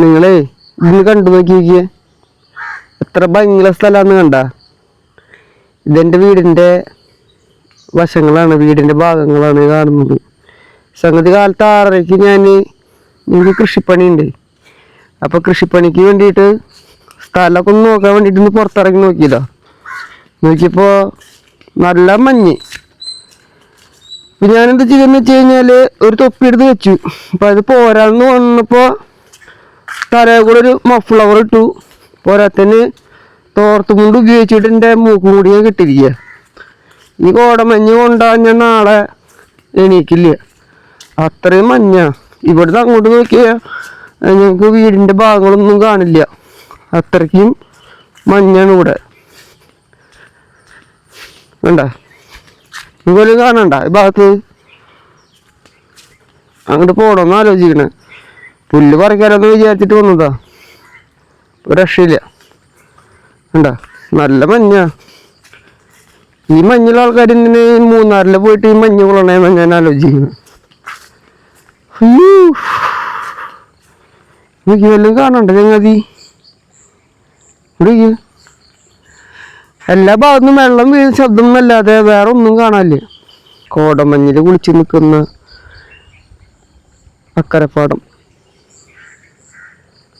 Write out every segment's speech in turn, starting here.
നിങ്ങളേ ഇന്ന് കണ്ടു നോക്കി നോക്കിയേ എത്ര ഭംഗിയുള്ള സ്ഥലമാണെന്ന് കണ്ട. ഇതെന്റെ വീടിന്റെ വശങ്ങളാണ് വീടിന്റെ ഭാഗങ്ങളാണ് കാണുന്നത്. സംഗതി കാലത്ത് ആറരയ്ക്ക് ഞാൻ എനിക്ക് കൃഷിപ്പണിയുണ്ട്. അപ്പോൾ കൃഷിപ്പണിക്ക് വേണ്ടിയിട്ട് സ്ഥലമൊക്കെ ഒന്ന് നോക്കാൻ വേണ്ടിയിട്ട് ഒന്ന് പുറത്തിറങ്ങി നോക്കിയതാ. നോക്കിയപ്പോൾ നല്ല മഞ്ഞ്. അപ്പൊ ഞാൻ എന്താ ചെയ്യുന്ന വെച്ച് കഴിഞ്ഞാൽ ഒരു തൊപ്പി എടുത്ത് വെച്ചു. അപ്പോൾ അത് പോരാന്ന് വന്നപ്പോ തലയിൽ കൂടെ ഒരു മഫ്ലവർ ഇട്ടു. പോരാത്തന് തോർത്തും കൊണ്ട് ഉപയോഗിച്ചിട്ട് എന്റെ മൂക്കും കൂടി ഞാൻ കെട്ടിരിക്കുക ഈ കോടമഞ്ഞ് കൊണ്ടാ ഞാൻ നാളെ എണീക്കില്ല. അത്രയും മഞ്ഞ. ഇവിടുന്ന് അങ്ങോട്ട് നോക്കിയാൽ ഞങ്ങൾക്ക് വീടിന്റെ ഭാഗങ്ങളൊന്നും കാണില്ല. അത്രയ്ക്കും മഞ്ഞാണ് ഇവിടെ. വേണ്ട ഇതുപോലെ കാണണ്ട ഈ ഭാഗത്ത്. അങ്ങോട്ട് പോകണമെന്ന് ആലോചിക്കണേ പുല്ല് പറിക്കാനൊന്ന് വിചാരിച്ചിട്ട് വന്നതാ. ഒരു രക്ഷയില്ല. കണ്ട? നല്ല മഞ്ഞ. ഈ മഞ്ഞുള്ള ആൾക്കാർ ഇങ്ങനെ മൂന്നാറിൽ പോയിട്ട് ഈ മഞ്ഞ് കൊള്ളണേന്ന് ഞാൻ എനിക്ക് വല്ലതും കാണണ്ട ചങ്ങാതി. എല്ലാ ഭാഗത്തും വെള്ളം വീഴുന്ന ശബ്ദം എന്നല്ലാതെ വേറെ ഒന്നും കാണാനില്ല. കോടമഞ്ഞിൽ കുളിച്ച് നിൽക്കുന്ന അക്കരപ്പാടം.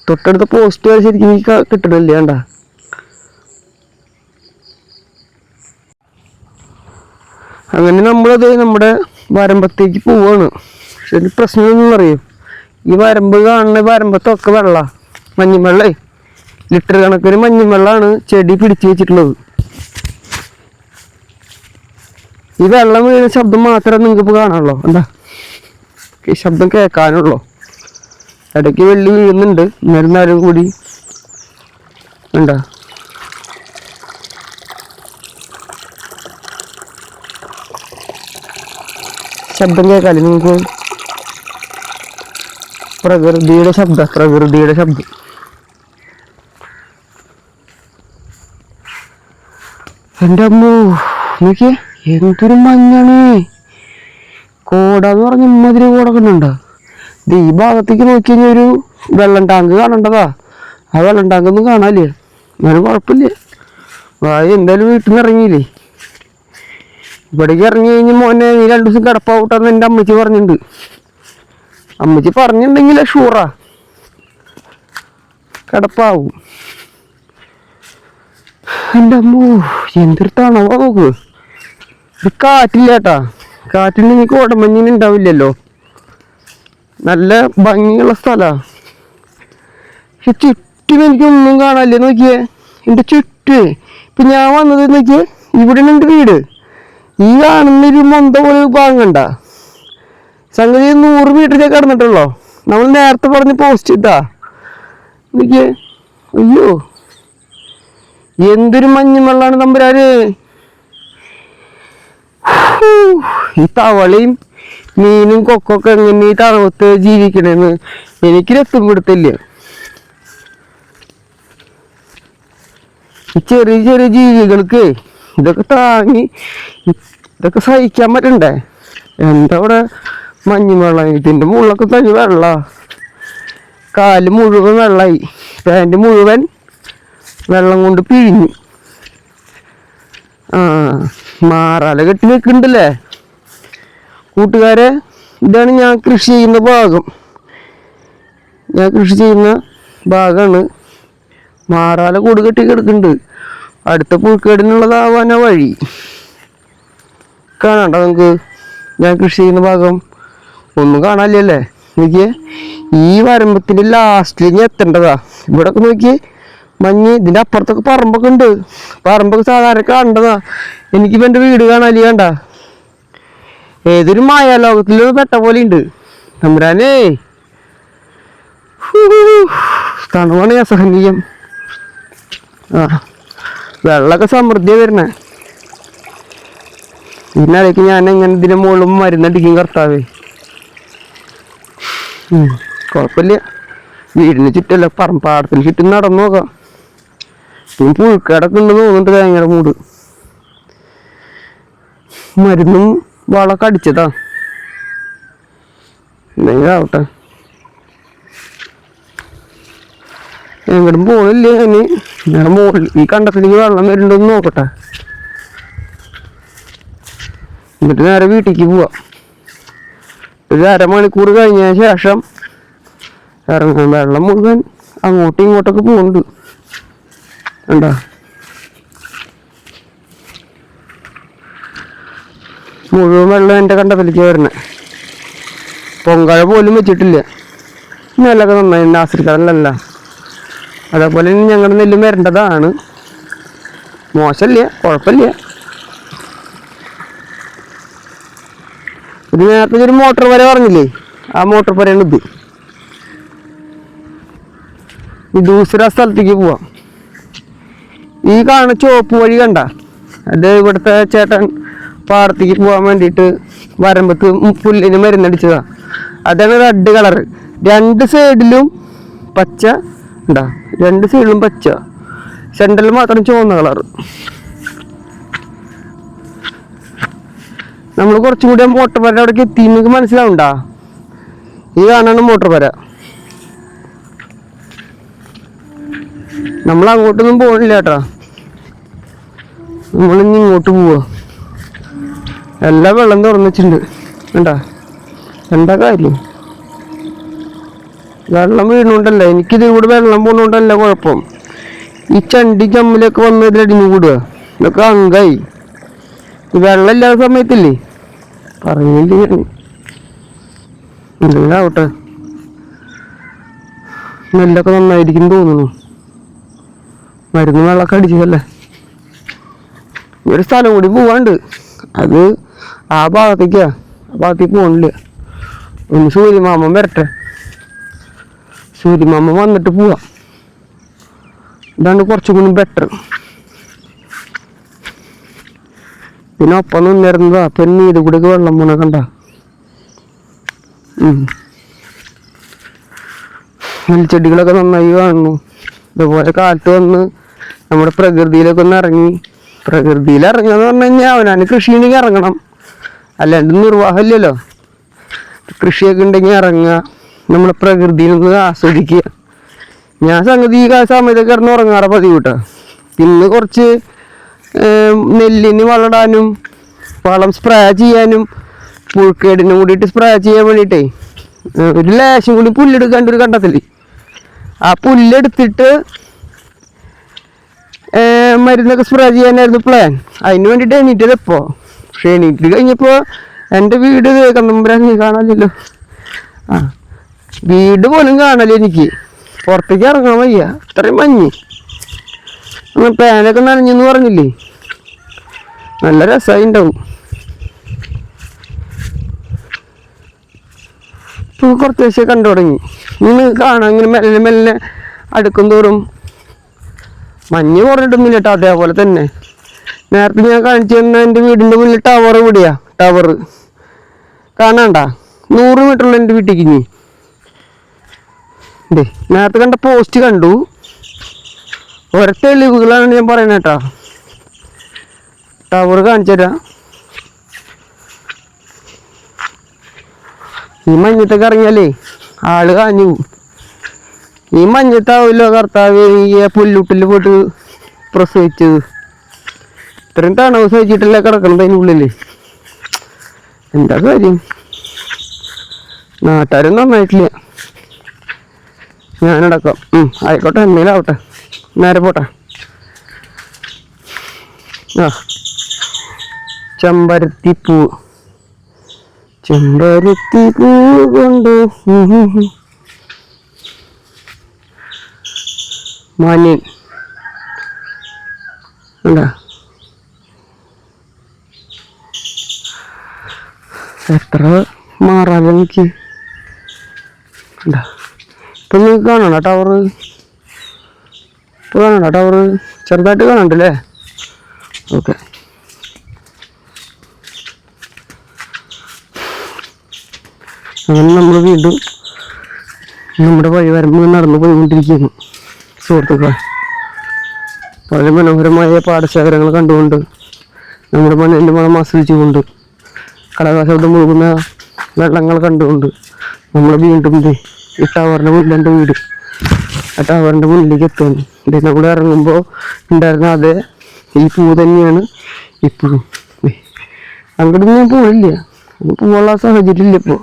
തൊട്ടടുത്ത പോസ്റ്റ് വരെ ശരിക്കും എനിക്ക് കിട്ടണില്ല വേണ്ട അങ്ങനെ നമ്മളത് നമ്മുടെ വരമ്പത്തേക്ക് പോവാണ്. പക്ഷെ ഒരു പ്രശ്നമൊന്നും അറിയും. ഈ വരമ്പ് കാണുന്ന വരമ്പത്തൊക്കെ വെള്ള മഞ്ഞുവെള്ളേ ലിറ്റർ കണക്കിന് മഞ്ഞും വെള്ളമാണ് ചെടി പിടിച്ചു വെച്ചിട്ടുള്ളത്. ഈ വെള്ളം വീണ ശബ്ദം മാത്രമേ നിങ്ങൾക്ക് ഇപ്പോൾ കാണാനുള്ളൂ. എന്താ? ഈ ശബ്ദം കേൾക്കാനുള്ളൂ. ഇടയ്ക്ക് വെള്ളി വീഴുന്നുണ്ട്. എന്നിരുന്നാലും കൂടി. ഉണ്ടോ ശബ്ദം കേൾക്കാല്ലേ നിങ്ങൾക്ക്? പ്രകൃതിയുടെ ശബ്ദം പ്രകൃതിയുടെ ശബ്ദം. എന്റെ അമ്മോ നോക്കിയേ എന്തൊരു മഞ്ഞാണ്. കോട എന്ന് പറഞ്ഞ ഇമ്മതിരി കോട കണ്ടുണ്ടോ ഇത് ഈ ഭാഗത്തേക്ക് നോക്കി കഴിഞ്ഞാൽ ഒരു വെള്ളം ടാങ്ക് കാണണ്ടതാ. ആ വെള്ളം ടാങ്ക് ഒന്നും കാണാല്ലേ അങ്ങനെ കുഴപ്പമില്ല. വായ എന്തായാലും വീട്ടിൽ നിന്ന് ഇറങ്ങിയില്ലേ? ഇവിടേക്ക് ഇറങ്ങി കഴിഞ്ഞ് മോനെ ഈ രണ്ടു ദിവസം കിടപ്പാവട്ടെന്ന് എന്റെ അമ്മച്ചി പറഞ്ഞിട്ടുണ്ട്. അമ്മച്ചി പറഞ്ഞിട്ടുണ്ടെങ്കിൽ ഷൂറാ കിടപ്പാവും. എന്റെ അമ്മോ എന്തൊരു തണവാ നോക്ക്? ഇത് കാറ്റില്ല കേട്ടാ. കാറ്റിന് കോടമഞ്ഞിന് ഉണ്ടാവില്ലല്ലോ. നല്ല ഭംഗിയുള്ള സ്ഥലമാണ് പക്ഷെ ചുറ്റും എനിക്കൊന്നും കാണാനില്ല. നോക്കിയേ എന്റെ ചുറ്റു. ഇപ്പൊ ഞാൻ വന്നത് നോക്കിയേ ഇവിടെ എന്റെ വീട്. ഈ കാണുന്ന ഒരു മൊന്ത പോലെ ഒരു ഭാഗം കണ്ട. സംഗതി നൂറ് മീറ്ററിലേക്ക് കടന്നിട്ടുള്ളോ? നമ്മൾ നേരത്തെ പറഞ്ഞ് പോസ്റ്റ് ഇട്ടാ നോക്കിയേ അയ്യോ. എന്തൊരു മഞ്ഞും വെള്ളമാണ് തമ്പുരാര് ഈ തവളയും മീനും കൊക്കൊക്കെ എങ്ങനെ ഈ തണുപ്പത്ത് ജീവിക്കണമെന്ന് എനിക്ക് രക്തം കൊടുത്തില്ല. ഈ ചെറിയ ചെറിയ ജീവികൾക്ക് ഇതൊക്കെ താങ്ങി ഇതൊക്കെ സഹിക്കാൻ പറ്റണ്ടേ? എന്താ ഇവിടെ മഞ്ഞ് വെള്ളം ഇതിന്റെ മുകളിലൊക്കെ തനി വെള്ള. കാൽ മുഴുവൻ വെള്ളമായി പാന്റ് മുഴുവൻ വെള്ളം കൊണ്ട് പിഴിഞ്ഞു. ആ മാറാല കെട്ടി നിൽക്കുന്നുണ്ടല്ലേ കൂട്ടുകാരെ ഇതാണ് ഞാൻ കൃഷി ചെയ്യുന്ന ഭാഗം. ഞാൻ കൃഷി ചെയ്യുന്ന ഭാഗമാണ് മാറാല കൂട് കെട്ടി കിടക്കുന്നുണ്ട്. അടുത്ത പുഴുക്കേടിനുള്ളതാവാനാ വഴി. കാണണ്ട നമുക്ക് ഞാൻ കൃഷി ചെയ്യുന്ന ഭാഗം. ഒന്നും കാണാനില്ലല്ലേ? നോക്കിയേ ഈ വരമ്പത്തിന്റെ ഞാൻ എത്തേണ്ടതാ. ഇവിടെ ഒക്കെ നോക്കിയേ മഞ്ഞ് ഇതിന്റെ അപ്പുറത്തൊക്കെ പറമ്പൊക്കെ ഉണ്ട്. പറമ്പൊക്കെ സാധാരണ കാണണ്ടതാ എനിക്കിപ്പോ എന്റെ വീട് കാണാല്ലേ കണ്ട. ഏതൊരു മായാലോകത്തിൽ പെട്ട പോലെ ഉണ്ട് തമ്പുരാനേ തണുവാണ് അസഹനീയം ആ വെള്ളമൊക്കെ സമൃദ്ധിയാ വരണേ ഇതിനിടയ്ക്ക് ഞാൻ എങ്ങനെ ഇതിന്റെ മുകളിൽ മരുന്നടിക്കും കർത്താവേ. കുഴപ്പമില്ല. വീടിന് ചുറ്റല്ല പറമ്പാടത്തിന് ചുറ്റും നടന്നു നോക്കാം. പിന്നെ പുഴുക്കടക്കുണ്ടെന്ന് തോന്നുന്നുണ്ട് തേങ്ങയുടെ മൂട്. മരുന്നും വളമൊക്കെ അടിച്ചതാ. എന്തെങ്കിലും ആവട്ടെ. എങ്ങോട്ടും പോണില്ല ഇനി? ഞാൻ മുകളിൽ ഈ കണ്ടത്തിലേക്ക് വെള്ളം വരുന്നുണ്ടോന്ന് നോക്കട്ടെ. എന്നിട്ട് നേരെ വീട്ടിലേക്ക് പോവാം. ഒരു അരമണിക്കൂർ കഴിഞ്ഞ ശേഷം ഇറങ്ങാൻ വെള്ളം മുഴുവൻ അങ്ങോട്ടും ഇങ്ങോട്ടൊക്കെ പോകുന്നുണ്ട് കണ്ടാ? മുഴുവൻ വെള്ളം എന്റെ കണ്ടത്തിലേക്ക് വരുന്നത് പൊങ്കാഴ പോലും വെച്ചിട്ടില്ല. നെല്ലൊക്കെ നന്നായി നാസിരിക്കടലല്ല അതേപോലെ തന്നെ ഞങ്ങളുടെ നെല്ലും വരേണ്ടതാണ്. മോശമില്ല കുഴപ്പമില്ല ഇത് നേരത്തെ ഒരു മോട്ടോർ വരെ പറഞ്ഞില്ലേ? ആ മോട്ടോർ വരെയാണ് ഇത്. ഈ ദൂസര സ്ഥലത്തേക്ക് പോവാം. ഈ കാണുന്ന ചോപ്പ് വഴി കണ്ട അത് ഇവിടുത്തെ ചേട്ടൻ പാടത്തേക്ക് പോകാൻ വേണ്ടിയിട്ട് വരമ്പത്ത് പുല്ലിന് മരുന്നടിച്ചതാ. അതാണ് റെഡ് കളർ രണ്ട് സൈഡിലും പച്ച ഉണ്ടാ രണ്ട് സൈഡിലും പച്ച. സെൻട്രൽ മാത്രം ചുവന്ന കളർ നമ്മൾ കുറച്ചും കൂടി മോട്ടോർ പര അവിടേക്ക് എത്തി നിങ്ങൾക്ക് മനസ്സിലാവുണ്ടാ? ഈ കാണാണ് മോട്ടോർ നമ്മൾ അങ്ങോട്ടൊന്നും പോകണില്ല കേട്ടാ നമ്മളിന്ന് ഇങ്ങോട്ട് പോവാ. എല്ലാ വെള്ളം തുറന്നിട്ടുണ്ട് കണ്ടാ? എന്താ കാര്യം വെള്ളം വീണുകൊണ്ടല്ല? എനിക്കിത് കൂടെ വെള്ളം പോണോണ്ടല്ല കുഴപ്പം? ഈ ചണ്ടി ചമ്മിലൊക്കെ വന്ന് ഇതിലടിഞ്ഞു കൂടുക. ഇതൊക്കെ അങ്കായി ഈ വെള്ളം ഇല്ലാത്ത സമയത്തില്ലേ? പറഞ്ഞില്ലാവട്ടെ നെല്ലൊക്കെ നന്നായിരിക്കും തോന്നുന്നു. മരുന്ന് വെള്ളമൊക്കെ അടിച്ചതല്ലേ? ഒരു സ്ഥലം കൂടി പോവാണ്ട് അത് ആ ഭാഗത്തേക്കാ ആ ഭാഗത്തേക്ക് പോകണില്ല ഒന്ന് സൂര്യമാമൻ വരട്ടെ. സൂര്യമാമൻ വന്നിട്ട് പോവാം. ഇതാണ് കുറച്ചും കൂടി ബെറ്റർ പിന്നെ ഒപ്പം നിന്നിരുന്നതാ പിന്നെ ഇത് കൂടെ വെള്ളം പോണ കണ്ട. നെൽച്ചെടികളൊക്കെ നന്നായി കാണുന്നു. ഇതുപോലെ കാറ്റ് വന്ന് നമ്മുടെ പ്രകൃതിയിലൊക്കെ ഒന്ന് ഇറങ്ങി. പ്രകൃതിയിൽ ഇറങ്ങുക എന്ന് പറഞ്ഞു കഴിഞ്ഞാൽ അവനാണ് കൃഷിയിലേക്ക് ഇറങ്ങണം. അല്ലാണ്ട് നിർവാഹമില്ലല്ലോ കൃഷിയൊക്കെ ഉണ്ടെങ്കിൽ ഇറങ്ങുക. നമ്മളെ പ്രകൃതിയിൽ നിന്ന് ആസ്വദിക്കുക. ഞാൻ സംഗതി ഈ സമയത്തൊക്കെ കിടന്ന് ഉറങ്ങാറ പതിവ് കേട്ടോ പിന്നെ കുറച്ച് നെല്ലിന് വളടാനും വളം സ്പ്രേ ചെയ്യാനും പുഴുക്കേടിനും കൂടിയിട്ട് സ്പ്രേ ചെയ്യാൻ വേണ്ടിയിട്ടേ ഒരു ലേശം കൂടി പുല്ലെടുക്കാണ്ട് ഒരു കണ്ടത്തിൽ ആ പുല്ലെടുത്തിട്ട് മരുന്നൊക്കെ സ്പ്രേ ചെയ്യാനായിരുന്നു പ്ലാൻ അതിന് വേണ്ടിയിട്ട് എണീറ്റത് ഇപ്പോൾ പക്ഷെ എണീറ്റ് കഴിഞ്ഞപ്പോൾ എന്റെ വീട് കന്നമ്പുരാൻ നീ കാണാനില്ലല്ലോ. ആ വീട് പോലും കാണല്ലോ എനിക്ക്. പുറത്തേക്ക് ഇറങ്ങാൻ വയ്യ. ഇത്രയും മഞ്ഞ്. പേനൊക്കെ നനഞ്ഞെന്ന് പറഞ്ഞില്ലേ? നല്ല രസമായി ഉണ്ടാവും ഇപ്പോൾ കുറച്ച് ദിവസം കണ്ടു തുടങ്ങി. ഇന്ന് കാണാൻ ഇങ്ങനെ മെല്ലെ മെല്ലെ അടുക്കും തോറും മഞ്ഞ് കുറഞ്ഞിട്ടൊന്നുമില്ല കേട്ടോ. അതേപോലെ തന്നെ. നേരത്തെ ഞാൻ കാണിച്ചു തന്ന എന്റെ വീടിന്റെ മുന്നിൽ ടവർ ഇവിടെയാ ടവർ കാണണ്ട? നൂറ് മീറ്ററുള്ള എന്റെ വീട്ടിലേക്ക് ഇനി. ദേ നേരത്തെ കണ്ട പോസ്റ്റ് കണ്ടു. ഓരോ തെളിവുകളാണ് ഞാൻ പറയുന്നത് കേട്ടോ. ടവർ കാണിച്ചു ഈ മഞ്ഞത്തൊക്കെ ഇറങ്ങിയാലേ ആൾ കാഞ്ഞു ഈ മഞ്ഞത്താവില്ലോ കർത്താവ് ഈ പുല്ലുട്ടിൽ പോയിട്ട് പ്രസവിച്ചത്. ഇത്രയും തണവ് വെച്ചിട്ടല്ലേ കിടക്കണത് അതിനുള്ളിൽ എന്താ കാര്യം? നാട്ടുകാരും നന്നായിട്ടില്ല. ഞാനടക്കം. ആയിക്കോട്ടെ ആയിക്കോട്ടെ എന്തെങ്കിലാവട്ടെ നേരെ പോട്ടെ. ആ. ചെമ്പരത്തിപ്പൂ ചെമ്പരത്തി പൂ കൊണ്ട്. മാന്യൻ. ഉണ്ടാ എത്ര മാറാതെ ഉണ്ടാ ഇപ്പൊ നിങ്ങൾക്ക് കാണണ്ട ടവർ ഇപ്പൊ കാണണ്ട ടവർ ചെറുതായിട്ട് കാണണ്ടല്ലേ? ഓക്കെ. അങ്ങനെ നമ്മൾ വീണ്ടും നമ്മുടെ വഴി വരുമ്പോൾ നടന്നു പോയിക്കൊണ്ടിരിക്കുന്നു സുഹൃത്തുക്കളെ. വളരെ മനോഹരമായ പാടശേഖരങ്ങൾ കണ്ടുകൊണ്ട് നമ്മുടെ മണ്ണിന്റെ മണം ആസ്വദിച്ചുകൊണ്ട്. കടകാശബ്ദം മുഴുകുന്ന വെള്ളങ്ങൾ കണ്ടുകൊണ്ട് നമ്മൾ വീണ്ടും ഈ ടവറിന് മുന്നിൽ എന്റെ വീട്. ആ ടവറിന്റെ മുന്നിലേക്ക് എത്തുന്നു. ഇത് നമ്മൾ ഇറങ്ങുമ്പോൾ ഉണ്ടായിരുന്ന അതേ ഈ പൂ തന്നെയാണ് ഇപ്പോഴും. അങ്ങോട്ട് ഞാൻ അങ്ങ് പോകാനുള്ള സാഹചര്യം ഇല്ല ഇപ്പോൾ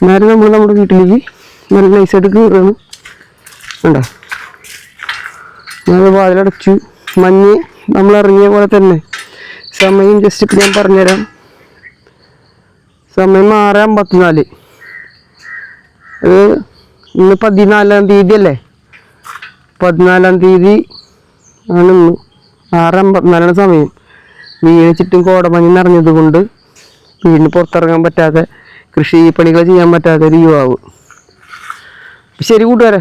എന്നാലും നമ്മൾ നമ്മുടെ വീട്ടിലേക്ക് നല്ല നൈസായിട്ട് കയറുകയാണ്. വേണ്ട ഞങ്ങൾ വാതിലടച്ചു. മഞ്ഞ് നമ്മൾ ഇറങ്ങിയ പോലെ തന്നെ. സമയം ജസ്റ്റ് ഇപ്പം ഞാൻ പറഞ്ഞുതരാം. സമയം ആറ് അമ്പത്തിനാല്. അത് ഇന്ന് പതിനാലാം തീയതി അല്ലേ പതിനാലാം തീയതി ആണ് ഇന്ന്. ആറ് അമ്പത്തിനാലാണ് സമയം. വീടിന് ചുറ്റും കോടമഞ്ഞ് നിറഞ്ഞത് കൊണ്ട് വീടിന് പുറത്തിറങ്ങാൻ പറ്റാതെ കൃഷി പണികൾ ചെയ്യാൻ പറ്റാതെ ഒരു യുവാവ്. ശരി കൂട്ടുകാരെ.